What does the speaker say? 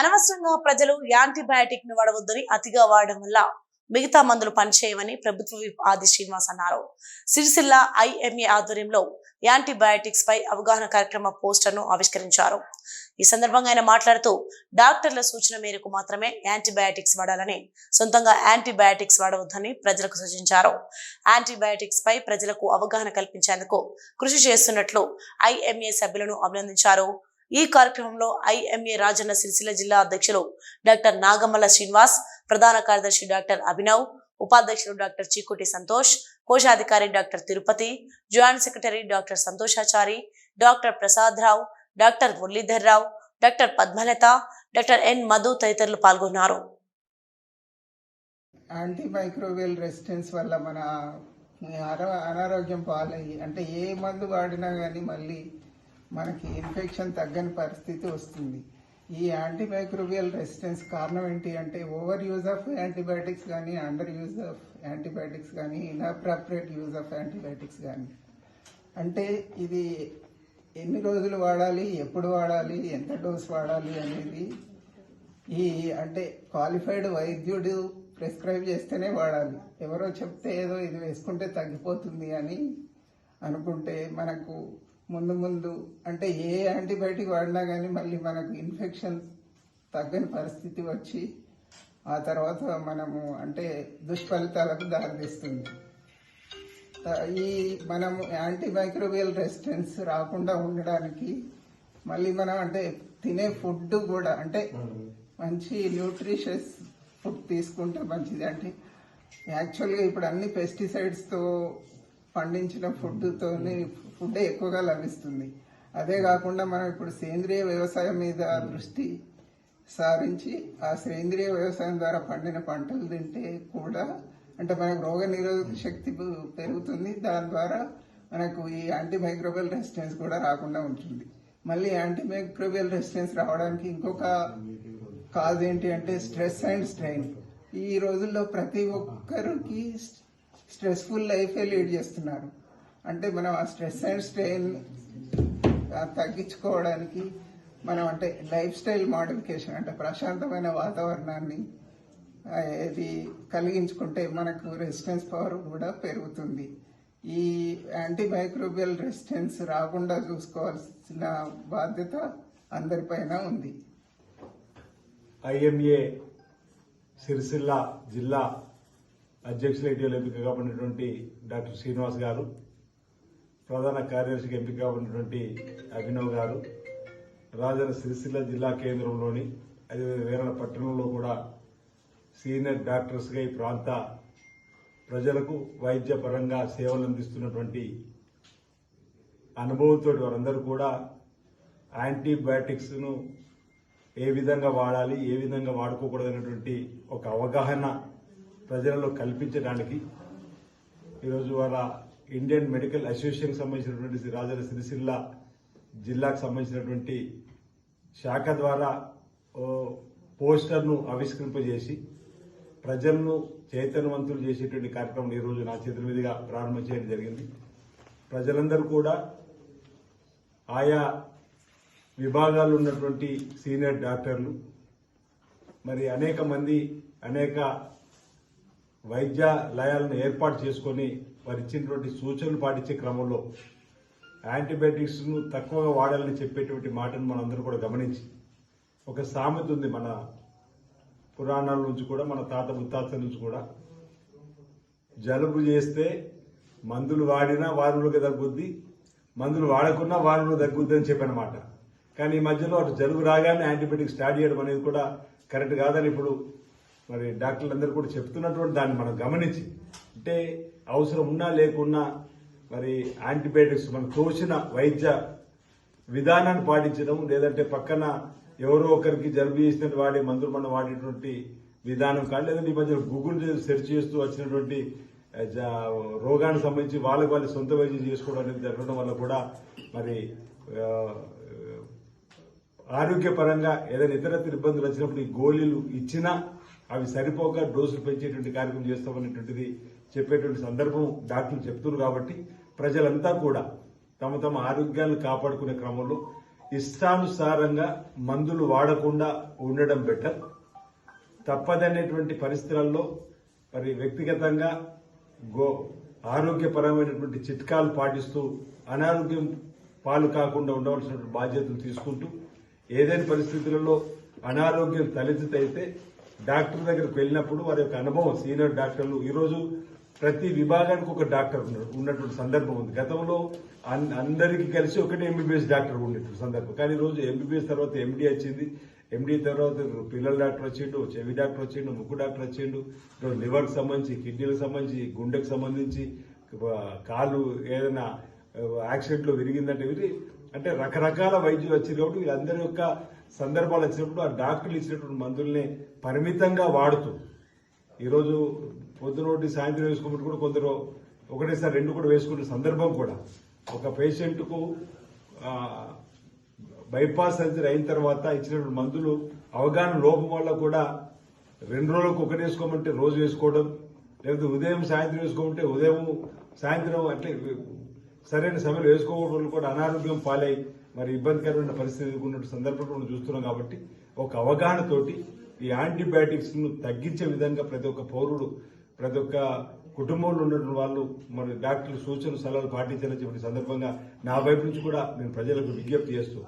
అనవసరంగా ప్రజలు యాంటీబయాటిక్ను వాడవద్దని అతిగా వాడడం వల్ల మిగతా మందులు పనిచేయవని ప్రభుత్వ విప్ ఆది శ్రీనివాస్ అన్నారు. సిరిసిల్ల ఐఎంఏ ఆధ్వర్యంలో యాంటీబయాటిక్స్ పై అవగాహన కార్యక్రమ పోస్టర్ను ఆవిష్కరించారు. ఈ సందర్భంగా ఆయన మాట్లాడుతూ డాక్టర్ల సూచన మేరకు మాత్రమే యాంటీబయాటిక్స్ వాడాలని సొంతంగా యాంటీబయాటిక్స్ వాడవద్దని ప్రజలకు సూచించారు. యాంటీబయాటిక్స్ పై ప్రజలకు అవగాహన కల్పించేందుకు కృషి చేస్తున్నట్లు ఐఎంఏ సభ్యులను అభినందించారు. ఈ కార్యక్రమంలో ఐఎంఏ రాజన్న సిరిసిల్ల జిల్లా అధ్యక్షులు డాక్టర్ నాగమల్ల శ్రీనివాస్ ప్రధాన కార్యదర్శి డాక్టర్ అభినవ్ ఉపాధ్యక్షులు డాక్టర్ చీకుటి సంతోష్ కోశాధికారి doctor Tirupati joint secretary doctor Santoshachari doctor Prasad Rao doctor Muralidhar Rao doctor Padmalatha doctor N Madhu తదితరులు పాల్గొన్నారు. యాంటీ మైక్రోవేల్ రెసిస్టెన్స్ వల్ల మన అనారోగ్యం పాలయ్యి అంటే ఏ మందు వాడినా కానీ మళ్ళీ మనకి ఇన్ఫెక్షన్ తగ్గని పరిస్థితి వస్తుంది. ఈ యాంటీమైక్రోబియల్ రెసిస్టెన్స్ కారణం ఏంటి అంటే ఓవర్ యూజ్ ఆఫ్ యాంటీబయాటిక్స్ కానీ అండర్ యూజ్ ఆఫ్ యాంటీబయాటిక్స్ కానీ ఇన్అప్రాప్రియేట్ యూజ్ ఆఫ్ యాంటీబయాటిక్స్ కానీ అంటే ఇది ఎన్ని రోజులు వాడాలి ఎప్పుడు వాడాలి ఎంత డోస్ వాడాలి అనేది ఈ అంటే క్వాలిఫైడ్ వైద్యుడు ప్రిస్క్రైబ్ చేస్తేనే వాడాలి. ఎవరో చెప్తే ఏదో ఇది వేసుకుంటే తగ్గిపోతుంది అని అనుకుంటే మనకు ముందు ముందు అంటే ఏ యాంటీబయాటిక్ వాడినా కానీ మళ్ళీ మనకు ఇన్ఫెక్షన్ తగ్గని పరిస్థితి వచ్చి ఆ తర్వాత మనము అంటే దుష్ఫలితాలకు దారితీస్తుంది. ఈ మనము యాంటీమైక్రోబియల్ రెసిస్టెన్స్ రాకుండా ఉండడానికి మళ్ళీ మనం అంటే తినే ఫుడ్ కూడా అంటే మంచి న్యూట్రిషియస్ ఫుడ్ తీసుకుంటే మంచిది. అంటే యాక్చువల్గా ఇప్పుడు అన్ని పెస్టిసైడ్స్తో పండించిన ఫుడ్తోనే ఫుడ్ ఎక్కువగా లభిస్తుంది. అదే కాకుండా మనం ఇప్పుడు సేంద్రియ వ్యవసాయం మీద దృష్టి సారించి ఆ సేంద్రియ వ్యవసాయం ద్వారా పండిన పంటలు తింటే కూడా అంటే మనకు రోగ నిరోధక శక్తి పెరుగుతుంది. దాని ద్వారా మనకు ఈ యాంటీమైక్రోబియల్ రెసిస్టెన్స్ కూడా రాకుండా ఉంటుంది. మళ్ళీ యాంటీమైక్రోబియల్ రెసిస్టెన్స్ రావడానికి ఇంకొక కాజ్ ఏంటి అంటే స్ట్రెస్ అండ్ స్ట్రెయిన్ ఈ రోజుల్లో ప్రతి ఒక్కరికి స్ట్రెస్ఫుల్ లైఫే లీడ్ చేస్తున్నారు. అంటే మనం ఆ స్ట్రెస్ అండ్ స్ట్రెయిన్ తగ్గించుకోవడానికి మనం అంటే లైఫ్ స్టైల్ మోడిఫికేషన్ అంటే ప్రశాంతమైన వాతావరణాన్ని ఇది కలిగించుకుంటే మనకు రెసిస్టెన్స్ పవర్ కూడా పెరుగుతుంది. ఈ యాంటీమైక్రోబియల్ రెసిస్టెన్స్ రాకుండా చూసుకోవాల్సిన బాధ్యత అందరిపైన ఉంది. ఐఎంఏ సిరిసిల్ల జిల్లా అధ్యక్షుల ఇటీవల ఎంపిక కాబడినటువంటి డాక్టర్ శ్రీనివాస్ గారు ప్రధాన కార్యదర్శికి ఎంపిక కాబడినటువంటి అభినవ్ గారు రాజన్న సిరిసిల్ల జిల్లా కేంద్రంలోని అదేవిధంగా వేరల పట్టణంలో కూడా సీనియర్ డాక్టర్స్గా ఈ ప్రాంత ప్రజలకు వైద్యపరంగా సేవలు అందిస్తున్నటువంటి అనుభవంతో వారందరూ కూడా యాంటీబయాటిక్స్ను ఏ విధంగా వాడాలి ఏ విధంగా వాడుకోకూడదు అనేటువంటి ఒక అవగాహన ప్రజలలో కల్పించడానికి ఈరోజు వాళ్ళ ఇండియన్ మెడికల్ అసోసియేషన్కి సంబంధించినటువంటి రాజన్న సిరిసిల్ల జిల్లాకు సంబంధించినటువంటి శాఖ ద్వారా పోస్టర్ను ఆవిష్కరింపజేసి ప్రజలను చైతన్యవంతులు చేసేటువంటి కార్యక్రమం ఈ రోజు నా చేతుల మీదుగా ప్రారంభం చేయడం జరిగింది. ప్రజలందరూ కూడా ఆయా విభాగాలు ఉన్నటువంటి సీనియర్ డాక్టర్లు మరి అనేక మంది అనేక వైద్య లయాలను ఏర్పాటు చేసుకొని వారు ఇచ్చినటువంటి సూచనలు పాటించే క్రమంలో యాంటీబయాటిక్స్ను తక్కువగా వాడాలని చెప్పేటువంటి మాటను మనందరూ కూడా గమనించి ఒక సామెత ఉంది మన పురాణాల నుంచి కూడా మన తాత ముత్తాత నుంచి కూడా. జలుబు చేస్తే మందులు వాడినా వారంలోకి తగ్గుద్ది మందులు వాడకున్నా వారంలో తగ్గుద్ది అని చెప్పనమాట. కానీ ఈ మధ్యలో అటు జలుబు రాగానే యాంటీబయాటిక్ స్టార్ట్ చేయడం అనేది కూడా కరెక్ట్ కాదని ఇప్పుడు మరి డాక్టర్లు అందరూ కూడా చెప్తున్నటువంటి దాన్ని మనం గమనించి అంటే అవసరం ఉన్నా లేకున్నా మరి యాంటీబయాటిక్స్ మనకు తోచిన వైద్య విధానాన్ని పాటించడం లేదంటే పక్కన ఎవరో ఒకరికి జలుబు చేసినట్టు వాడే మందులు మనం వాడేటువంటి విధానం కానీ లేదంటే ఈ మధ్య గూగుల్ సెర్చ్ చేస్తూ వచ్చినటువంటి జా- రోగానికి సంబంధించి వాళ్ళకి వాళ్ళు సొంత వైద్యం చేసుకోవడం అనేది జరగడం వల్ల కూడా మరి ఆరోగ్యపరంగా ఏదైనా ఇతరత్ర ఇబ్బందులు వచ్చినప్పుడు ఈ గోళీలు ఇచ్చినా అవి సరిపోక డోసులు పెంచేటువంటి కార్యక్రమం చేస్తామనేటువంటిది చెప్పేటువంటి సందర్భం డాక్టర్లు చెప్తున్నారు కాబట్టి ప్రజలంతా కూడా తమ తమ ఆరోగ్యాలను కాపాడుకునే క్రమంలో ఇష్టానుసారంగా మందులు వాడకుండా ఉండడం బెటర్. తప్పదనేటువంటి పరిస్థితులలో మరి వ్యక్తిగతంగా గో ఆరోగ్యపరమైనటువంటి చిట్కాలు పాటిస్తూ అనారోగ్యం పాలు కాకుండా ఉండవలసిన బాధ్యతలు తీసుకుంటూ ఏదైనా పరిస్థితులలో అనారోగ్యం తలెత్తితే డాక్టర్ దగ్గరకు వెళ్ళినప్పుడు వారి యొక్క అనుభవం సీనియర్ డాక్టర్లు ఈరోజు ప్రతి విభాగానికి ఒక డాక్టర్ ఉన్నాడు ఉన్నటువంటి సందర్భం ఉంది. గతంలో అన్- అందరికీ కలిసి ఒకటే ఎంబీబీఎస్ డాక్టర్ ఉండేటువంటి సందర్భం. కానీ ఈరోజు రోజు ఎంబీబీఎస్ తర్వాత ఎండీ వచ్చింది. ఎండీ తర్వాత పిల్లల డాక్టర్ వచ్చిండు చెవి డాక్టర్ వచ్చిండు ముక్కు డాక్టర్ వచ్చిండు. లివర్కి సంబంధించి కిడ్నీలకు సంబంధించి గుండెకు సంబంధించి కాళ్ళు కాలు ఏదైనా యాక్సిడెంట్లో విరిగిందంటే అంటే రకరకాల వైద్యులు వచ్చినప్పుడు కాబట్టి వీళ్ళందరి యొక్క సందర్భాలు వచ్చినప్పుడు ఆ డాక్టర్లు ఇచ్చినటువంటి మందుల్ని పరిమితంగా వాడుతూ ఈరోజు పొద్దునోటి సాయంత్రం వేసుకున్నట్టు కూడా కొందరు ఒకటేసారి రెండు కూడా వేసుకునే సందర్భం కూడా. ఒక పేషెంట్కు బైపాస్ సర్జరీ అయిన తర్వాత ఇచ్చినటువంటి మందులు అవగాహన లోపం వల్ల కూడా రెండు రోజులకు ఒకటి వేసుకోమంటే రోజు వేసుకోవడం లేకపోతే ఉదయం సాయంత్రం వేసుకోమంటే ఉదయం సాయంత్రం అంటే సరైన సమయంలో వేసుకోవడం వల్ల కూడా అనారోగ్యం పాలై మరి ఇబ్బందికరమైన పరిస్థితి ఎదుర్కొన్న సందర్భంలో మనం చూస్తున్నాం కాబట్టి ఒక అవగాహనతోటి ఈ యాంటీబయాటిక్స్ను తగ్గించే విధంగా ప్రతి ఒక్క పౌరుడు ప్రతి ఒక్క కుటుంబంలో ఉన్నటువంటి వాళ్ళు మరి డాక్టర్లు సూచనలు సలహాలు పాటించాలని చెప్పిన సందర్భంగా నా వైపు నుంచి కూడా నేను ప్రజలకు విజ్ఞప్తి చేస్తూ